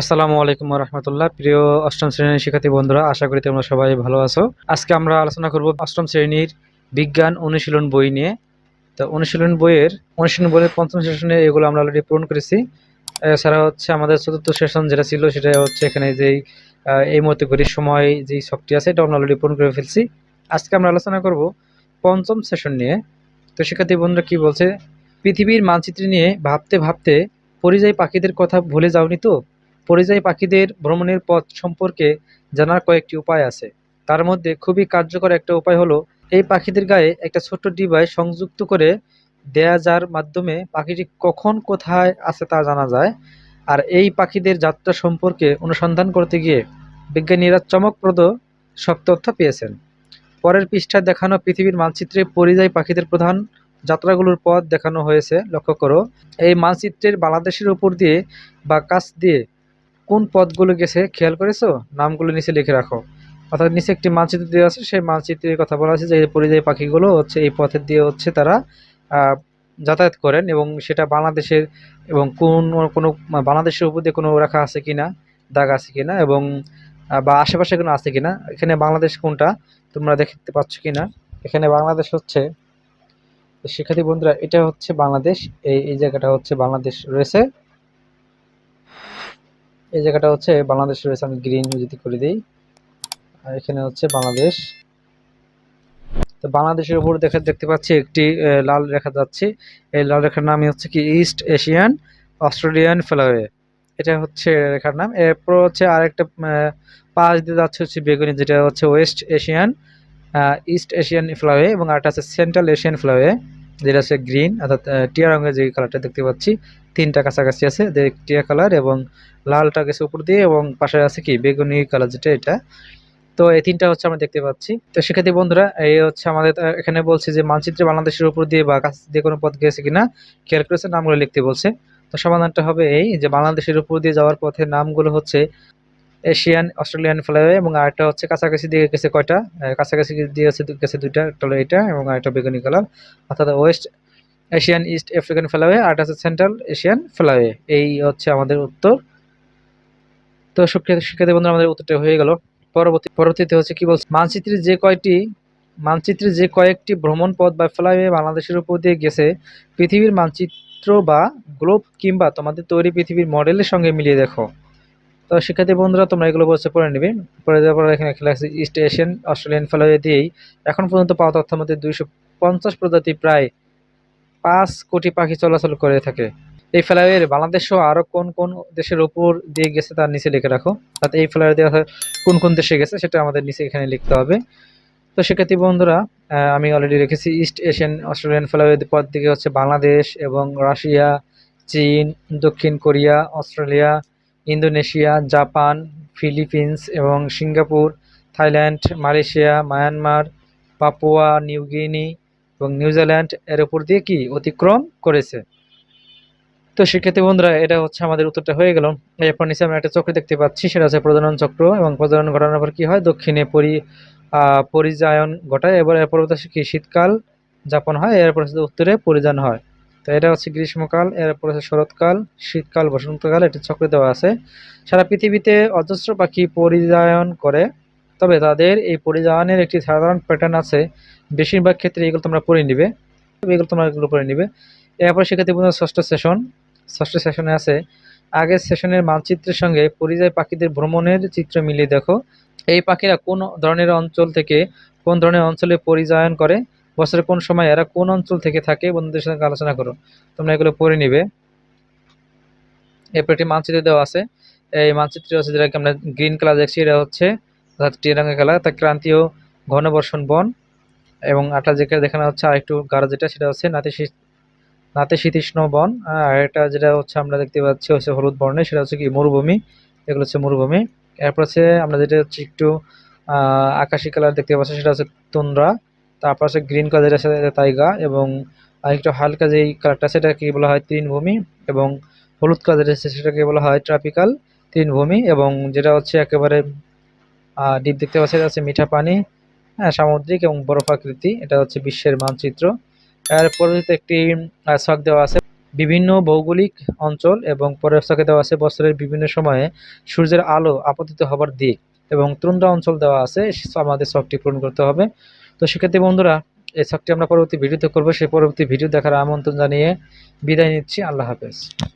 আসসালামু আলাইকুম রহমতুল্লাহ প্রিয় অষ্টম শ্রেণির শিক্ষার্থী বন্ধুরা, আশা করি তোমরা সবাই ভালো আছো। আজকে আমরা আলোচনা করব অষ্টম শ্রেণির বিজ্ঞান অনুশীলন বই নিয়ে। তো অনুশীলন বইয়ের অনুশীলন বইয়ের পঞ্চম সেশনে এগুলো আমরা অলরেডি পূরণ করেছি। এছাড়া হচ্ছে আমাদের চতুর্থ সেশন যেটা ছিল, সেটা হচ্ছে এখানে যেই এই মুহূর্তে ঘড়ির সময় যেই শখটি আছে, এটা আমরা অলরেডি পূরণ করে ফেলছি। আজকে আমরা আলোচনা করব পঞ্চম সেশন নিয়ে। তো শিক্ষার্থী বন্ধুরা, কি বলছে? পৃথিবীর মানচিত্র নিয়ে ভাবতে ভাবতে পরিযায়ী পাখিদের কথা ভুলে যাওনি তো? পরিযায়ী পাখিদের ভ্রমণের পথ সম্পর্কে জানার কয়েকটি উপায় আছে। তার মধ্যে খুবই কার্যকর একটা উপায় হলো, এই পাখিদের গায়ে একটা ছোট্ট ডিভাইস সংযুক্ত করে দেয়া যার মাধ্যমে পাখিটি কখন কোথায় আছে তা জানা যায়। আর এই পাখিদের যাত্রা সম্পর্কে অনুসন্ধান করতে গিয়ে বিজ্ঞানীরা চমকপ্রদ সব তথ্য পেয়েছেন। পরের পৃষ্ঠায় দেখানো পৃথিবীর মানচিত্রে পরিযায়ী পাখিদের প্রধান যাত্রাগুলোর পথ দেখানো হয়েছে। লক্ষ্য করো, এই মানচিত্রের বাংলাদেশের উপর দিয়ে বা কাছ দিয়ে কোন পথগুলো গেছে খেয়াল করেছ? নামগুলো নিচে লিখে রাখো। অর্থাৎ নিচে একটি মানচিত্র দেওয়া আছে, সেই মানচিত্রের কথা বলা আছে যে এই পরিযায়ী পাখিগুলো হচ্ছে এই পথের দিয়ে হচ্ছে তারা যাতায়াত করেন এবং সেটা বাংলাদেশের এবং কোন, কোনো বাংলাদেশের উপর দিয়ে কোনো রাখা আছে কিনা, দাগ আছে কিনা এবং বা আশেপাশে কোনো আছে কিনা, এখানে বাংলাদেশ কোনটা তোমরা দেখতে পাচ্ছ কিনা? এখানে বাংলাদেশ হচ্ছে, শিক্ষার্থী বন্ধুরা, এটা হচ্ছে বাংলাদেশ, এই এই জায়গাটা হচ্ছে বাংলাদেশ রয়েছে। এই জায়গাটা হচ্ছে বাংলাদেশ রয়েছে আমি গ্রিন যদি করে দিই। আর এখানে হচ্ছে বাংলাদেশ। তো বাংলাদেশের উপর দেখে দেখতে পাচ্ছি একটি লাল রেখা যাচ্ছে। এই লাল রেখার নামই হচ্ছে কি ইস্ট এশিয়ান অস্ট্রেলিয়ান ফ্লাওয়ে এটা হচ্ছে রেখার নাম। এরপর হচ্ছে আরেকটা পাশ দিয়ে যাচ্ছে হচ্ছে বেগুনি, যেটা হচ্ছে West Asian East Asian flyway এবং আরেকটা আছে সেন্ট্রাল এশিয়ান ফ্লাওয়ে যেটা হচ্ছে গ্রিন অর্থাৎ টিয়া রঙের যে কালারটা দেখতে পাচ্ছি। তিনটা কাছাকাছি আছে টিয়া কালার এবং লালটা গেছে উপর দিয়ে এবং পাশে আছে কি, বেগুনি কালার যেটা এটা। তো এই তিনটা হচ্ছে আমরা দেখতে পাচ্ছি। তো শিক্ষার্থী বন্ধুরা, এই হচ্ছে আমাদের এখানে বলছে যে মানচিত্রে বাংলাদেশের উপর দিয়ে বা কাছ দিয়ে কোনো পথ গেছে কিনা খেয়াল করেছে নামগুলো লিখতে বলছে। তো সমাধানটা হবে এই যে বাংলাদেশের উপর দিয়ে যাওয়ার পথে নামগুলো হচ্ছে এশিয়ান, অস্ট্রেলিয়ান ফ্লাইওয়ে এবং আরেকটা হচ্ছে কাছাকাছি দিয়ে গেছে কয়টা? কাছাকাছি দিয়ে গেছে দুইটা, একটা এটা এবং আরেকটা বেগুনি কালার। অর্থাৎ West Asian East African flyway আর হচ্ছে সেন্ট্রাল এশিয়ান ফ্লাইওয়ে এই হচ্ছে আমাদের উত্তর। তো শিক্ষার্থী বন্ধুরা, আমাদের উত্তরটা হয়ে গেল। পরবর্তী পরবর্তীতে হচ্ছে কি বলছে? মানচিত্রে যে কয়টি মানচিত্রে যে কয়েকটি ভ্রমণ পথ বা ফ্লাইওয়ে বাংলাদেশের উপর দিয়ে গেছে, পৃথিবীর মানচিত্র বা গ্লোব কিংবা তোমাদের তৈরি পৃথিবীর মডেলের সঙ্গে মিলিয়ে দেখো। তো শিক্ষার্থী বন্ধুরা, তোমরা এগুলো বলছে পড়ে নেবে। পরে দেওয়ার পর এখানে খেলা আছে, ইস্ট এশিয়ান অস্ট্রেলিয়ান ফ্লাইওয়ে দিয়েই এখন পর্যন্ত পাওয়া তথ্যের মধ্যে দুইশো পঞ্চাশ প্রজাতি প্রায় পাঁচ কোটি পাখি চলাচল করে থাকে। এই ফ্লাইওয়ের বাংলাদেশ সহ আরও কোন কোন দেশের উপর দিয়ে গেছে তার নিচে লিখে রাখো। অর্থাৎ এই ফ্লাইওয়ে দেওয়া কোন কোন দেশে গেছে সেটা আমাদের নিচে এখানে লিখতে হবে। তো শিক্ষার্থী বন্ধুরা আমি অলরেডি রেখেছি ইস্ট এশিয়ান অস্ট্রেলিয়ান ফ্লাইওয়ে পর দিকে হচ্ছে বাংলাদেশ এবং রাশিয়া, চীন, দক্ষিণ Korea, Australia, Indonesia, Japan, Philippines এবং Singapore, Thailand, Malaysia, Myanmar, Papua New Guinea এবং নিউজিল্যান্ড এর উপর দিয়ে কি অতিক্রম করেছে? তো শিক্ষার্থী বন্ধুরা, এটা হচ্ছে আমাদের উত্তরটা হয়ে গেল। এরপর নিচে আমরা একটা চক্র দেখতে পাচ্ছি, সেটা হচ্ছে প্রজনন চক্র এবং প্রজনন ঘটানোর পর কি হয়? দক্ষিণে পরি পরিযায়ন ঘটায়। এবার এরপর হচ্ছে কি? শীতকাল যাপন হয় এরপর হচ্ছে উত্তরে পরিযান হয়। তো এটা হচ্ছে গ্রীষ্মকাল এরপর হচ্ছে শরৎকাল, শীতকাল, বসন্তকাল, এটা চক্র দেওয়া আছে। সারা পৃথিবীতে অজস্র পাখি পরিযায়ন করে। তবে তাদের এই পরিযায়নের একটি সাধারণ প্যাটার্ন আছে। বেশিরভাগ ক্ষেত্রে এগুলো তোমরা পরে নিবে। এগুলো তোমরা এগুলো পরে নিবে। এরপর শিক্ষার্থী বন্ধুরা ষষ্ঠ সেশন ষষ্ঠ সেশনে আছে, আগের সেশনের মানচিত্রের সঙ্গে পরিযায়ী পাখিদের ভ্রমণের চিত্র মিলিয়ে দেখো। এই পাখিরা কোন ধরনের অঞ্চল থেকে কোন ধরনের অঞ্চলে পরিযায়ন করে বছরের কোন সময় এরা কোন অঞ্চল থেকে থাকে, বন্ধুদের সঙ্গে আলোচনা করো। তোমরা এগুলো পড়ে নিবে। এরপর একটি মানচিত্র দেওয়া আছে। এই মানচিত্রে আছে যেটাকে আমরা গ্রিন কালার দেখছি, এটা হচ্ছে অর্থাৎ টিয়া রঙের কালার তা ক্রান্তীয় ঘনবর্ষণ বন এবং আটা যেটা দেখানো হচ্ছে আর একটু গাঢ় যেটা, সেটা হচ্ছে নাতিশী নাতিশীতোষ্ণ বন। আর এটা যেটা হচ্ছে আমরা দেখতে পাচ্ছি হচ্ছে হলুদ বর্ণের, সেটা হচ্ছে কি মরুভূমি, এগুলো হচ্ছে মরুভূমি। এরপর হচ্ছে আমরা যেটা হচ্ছে একটু আকাশি কালার দেখতে পাচ্ছি, সেটা হচ্ছে তুন্দ্রা, তারপর হচ্ছে গ্রিন কালার যেটা, সেটা তাইগা এবং আরেকটু হালকা যেই কালারটা সেটা সেটাকে বলা হয় তৃণভূমি এবং হলুদ কালার সেটাকে বলা হয় ট্রপিক্যাল তৃণভূমি এবং যেটা হচ্ছে একেবারে ডিপ দেখতে পাচ্ছি এটা হচ্ছে মিঠা পানি হ্যাঁ সামুদ্রিক এবং বরফাকৃতি এটা হচ্ছে বিশ্বের মানচিত্র। এর পরবর্তীতে একটি ছক দেওয়া আছে। বিভিন্ন ভৌগোলিক অঞ্চল এবং পরের ছকে দেওয়া আছে বছরের বিভিন্ন সময়ে সূর্যের আলো আপতিত হবার দিক এবং তুন্দ্রা অঞ্চল দেওয়া আছে আমাদের ছকটি পূরণ করতে হবে। তো সেক্ষেত্রে বন্ধুরা, এই ছকটি আমরা পরবর্তী ভিডিওতে করব। সেই পরবর্তী ভিডিও দেখার আমন্ত্রণ জানিয়ে বিদায় নিচ্ছি। আল্লাহ হাফেজ।